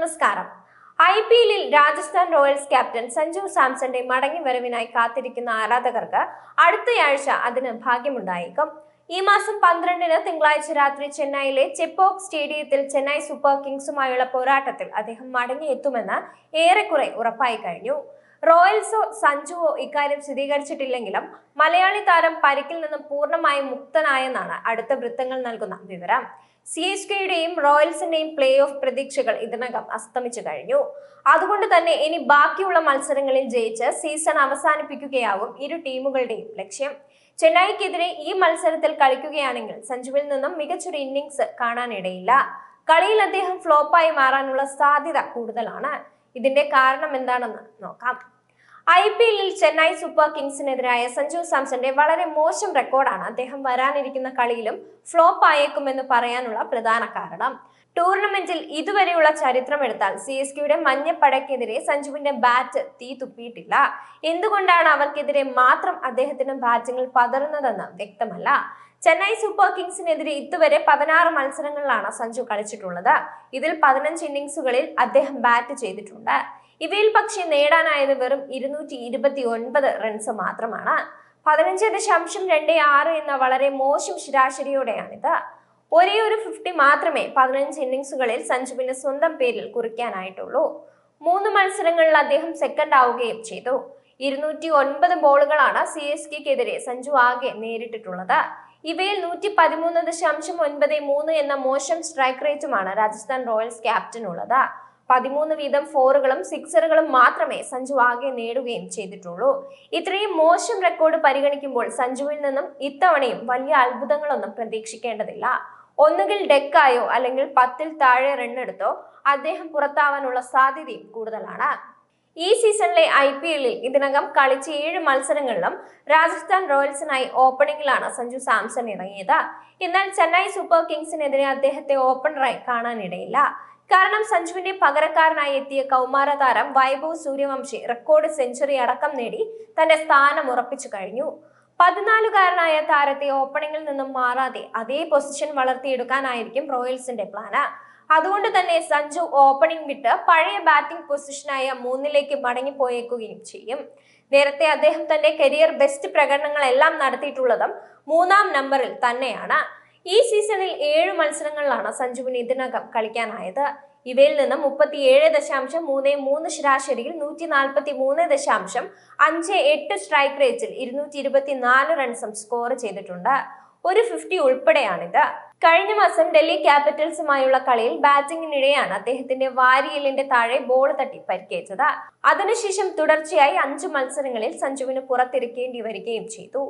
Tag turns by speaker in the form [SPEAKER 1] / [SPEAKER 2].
[SPEAKER 1] നമസ്കാരം. I P എല്ലിൽ Rajasthan Royals captain Sanju സാംസന്റെ മടങ്ങി വരവിനായി കാത്തിരിക്കുന്ന ആരാധകർക്ക് അടുത്തയാഴ്ച അതിന് ഭാഗ്യമുണ്ടായേക്കും. ഈ മാസം പന്ത്രണ്ടിന് തിങ്കളാഴ്ച രാത്രി ചെന്നൈയിലെ ചെപ്പോക് സ്റ്റേഡിയത്തിൽ ചെന്നൈ സൂപ്പർ കിങ്സുമായുള്ള പോരാട്ടത്തിൽ അദ്ദേഹം മടങ്ങിയെത്തുമെന്ന് ഏറെക്കുറെ ഉറപ്പായി കഴിഞ്ഞു. റോയൽസോ സഞ്ജുവോ ഇക്കാര്യം സ്ഥിരീകരിച്ചിട്ടില്ലെങ്കിലും മലയാളി താരം പരിക്കിൽ നിന്നും പൂർണമായും മുക്തനായെന്നാണ് അടുത്ത വൃത്തങ്ങൾ നൽകുന്ന വിവരം. സി എച്ച് കെയുടെയും റോയൽസിന്റെയും പ്ലേ ഓഫ് പ്രതീക്ഷകൾ ഇതിനകം അസ്തമിച്ചു കഴിഞ്ഞു. അതുകൊണ്ട് തന്നെ ഇനി ബാക്കിയുള്ള മത്സരങ്ങളിൽ ജയിച്ച് സീസൺ അവസാനിപ്പിക്കുകയാവും ഇരു ടീമുകളുടെയും ലക്ഷ്യം. ചെന്നൈക്കെതിരെ ഈ മത്സരത്തിൽ കളിക്കുകയാണെങ്കിൽ സഞ്ജുവിൽ നിന്നും മികച്ചൊരു ഇന്നിംഗ്സ് കാണാനിടയില്ല. കളിയിൽ അദ്ദേഹം ഫ്ലോപ്പായി മാറാനുള്ള സാധ്യത കൂടുതലാണ്. ഇതിന്റെ കാരണം എന്താണെന്ന് നോക്കാം. ഐ പി എല്ലിൽ ചെന്നൈ സൂപ്പർ കിങ്സിനെതിരായ സഞ്ജു സാംസന്റെ വളരെ മോശം റെക്കോർഡാണ് അദ്ദേഹം വരാനിരിക്കുന്ന കളിയിലും ഫ്ലോപ്പ് ആയേക്കുമെന്ന് പറയാനുള്ള പ്രധാന കാരണം. ടൂർണമെന്റിൽ ഇതുവരെയുള്ള ചരിത്രം എടുത്താൽ സി എസ് കെയുടെ മഞ്ഞപ്പടയ്ക്കെതിരെ സഞ്ജുവിന്റെ ബാറ്റ് തീ തുപ്പിയിട്ടില്ല. എന്തുകൊണ്ടാണ് അവർക്കെതിരെ മാത്രം അദ്ദേഹത്തിന് ബാറ്റിംഗിൽ പതറുന്നതെന്ന് വ്യക്തമല്ല. ചെന്നൈ സൂപ്പർ കിങ്സിനെതിരെ ഇതുവരെ പതിനാറ് മത്സരങ്ങളിലാണ് സഞ്ജു കളിച്ചിട്ടുള്ളത്. ഇതിൽ പതിനഞ്ച് ഇന്നിംഗ്സുകളിൽ അദ്ദേഹം ബാറ്റ് ചെയ്തിട്ടുണ്ട്. ഇവയിൽ പക്ഷേ നേടാനായത് വെറും ഇരുന്നൂറ്റി ഇരുപത്തി ഒൻപത് റൺസ് മാത്രമാണ്. പതിനഞ്ച് ദശാംശം രണ്ട് ആറ് എന്ന വളരെ മോശം ശരാശരിയോടെയാണിത്. ഒരേ ഒരു ഫിഫ്റ്റി മാത്രമേ പതിനഞ്ച് ഇന്നിങ്സുകളിൽ സഞ്ജുവിന് സ്വന്തം പേരിൽ കുറിക്കാനായിട്ടുള്ളൂ. മൂന്ന് മത്സരങ്ങളിൽ അദ്ദേഹം സെക്കൻഡ് ആവുകയും ചെയ്തു. ഇരുന്നൂറ്റി ഒൻപത് ബോളുകളാണ് സി എസ് കെക്കെതിരെ സഞ്ജു ആകെ നേരിട്ടിട്ടുള്ളത്. ഇവയിൽ നൂറ്റി പതിമൂന്ന് ദശാംശം ഒൻപത് മൂന്ന് എന്ന മോശം സ്ട്രൈക്ക് റേറ്റുമാണ് രാജസ്ഥാൻ റോയൽസ് ക്യാപ്റ്റനുള്ളത് പതിമൂന്ന് വീതം ഫോറുകളും സിക്സറുകളും മാത്രമേ സഞ്ജു ആകെ നേടുകയും ചെയ്തിട്ടുള്ളൂ. ഇത്രയും മോശം റെക്കോർഡ് പരിഗണിക്കുമ്പോൾ സഞ്ജുവിൽ നിന്നും ഇത്തവണയും വലിയ അത്ഭുതങ്ങളൊന്നും പ്രതീക്ഷിക്കേണ്ടതില്ല. ഒന്നുകിൽ ഡെക്കായോ അല്ലെങ്കിൽ പത്തിൽ താഴെ റണ്ണെടുത്തോ അദ്ദേഹം പുറത്താവാനുള്ള സാധ്യതയും കൂടുതലാണ്. ഈ സീസണിലെ ഐ പി എല്ലിൽ ഇതിനകം കളിച്ച ഏഴ് മത്സരങ്ങളിലും രാജസ്ഥാൻ റോയൽസിനായി ഓപ്പണിംഗിലാണ് സഞ്ജു സാംസൺ ഇറങ്ങിയത്. എന്നാൽ ചെന്നൈ സൂപ്പർ കിങ്സിനെതിരെ അദ്ദേഹത്തെ ഓപ്പണറായി കാണാനിടയില്ല. കാരണം സഞ്ജുവിന്റെ പകരക്കാരനായി എത്തിയ കൗമാര താരം വൈഭവ് സൂര്യവംശി റെക്കോർഡ് സെഞ്ചുറി അടക്കം നേടി തന്റെ സ്ഥാനം ഉറപ്പിച്ചു കഴിഞ്ഞു. പതിനാലുകാരനായ താരത്തെ ഓപ്പണിംഗിൽ നിന്നും മാറാതെ അതേ പൊസിഷൻ വളർത്തിയെടുക്കാനായിരിക്കും റോയൽസിന്റെ പ്ലാന് അതുകൊണ്ട് തന്നെ സഞ്ജു ഓപ്പണിംഗ് വിട്ട് പഴയ ബാറ്റിംഗ് പൊസിഷനായ മൂന്നിലേക്ക് മടങ്ങിപ്പോയേക്കുകയും ചെയ്യും. നേരത്തെ അദ്ദേഹം തന്റെ കരിയർ ബെസ്റ്റ് പ്രകടനങ്ങളെല്ലാം നടത്തിയിട്ടുള്ളതും മൂന്നാം നമ്പറിൽ തന്നെയാണ്. ഈ സീസണിൽ ഏഴ് മത്സരങ്ങളിലാണ് സഞ്ജുവിന് ഇതിനകം കളിക്കാനായത്. ഇവയിൽ നിന്ന് മുപ്പത്തിയേഴ് ദശാംശം മൂന്ന് മൂന്ന് ശരാശരിയിൽ നൂറ്റി നാൽപ്പത്തി മൂന്ന് ദശാംശം അഞ്ച് എട്ട് സ്ട്രൈക്ക് റേറ്റിൽ ഇരുന്നൂറ്റി ഇരുപത്തിനാല് റൺസും സ്കോർ ചെയ്തിട്ടുണ്ട്. ഒരു ഫിഫ്റ്റി ഉൾപ്പെടെയാണിത്. കഴിഞ്ഞ മാസം ഡൽഹി ക്യാപിറ്റൽസുമായുള്ള കളിയിൽ ബാറ്റിംഗിനിടെയാണ് അദ്ദേഹത്തിന്റെ വാരിയലിന്റെ താഴെ ബോൾ തട്ടി പരിക്കേറ്റത്. അതിനുശേഷം തുടർച്ചയായി അഞ്ചു മത്സരങ്ങളിൽ സഞ്ജുവിന് പുറത്തിരിക്കേണ്ടി വരികയും ചെയ്തു.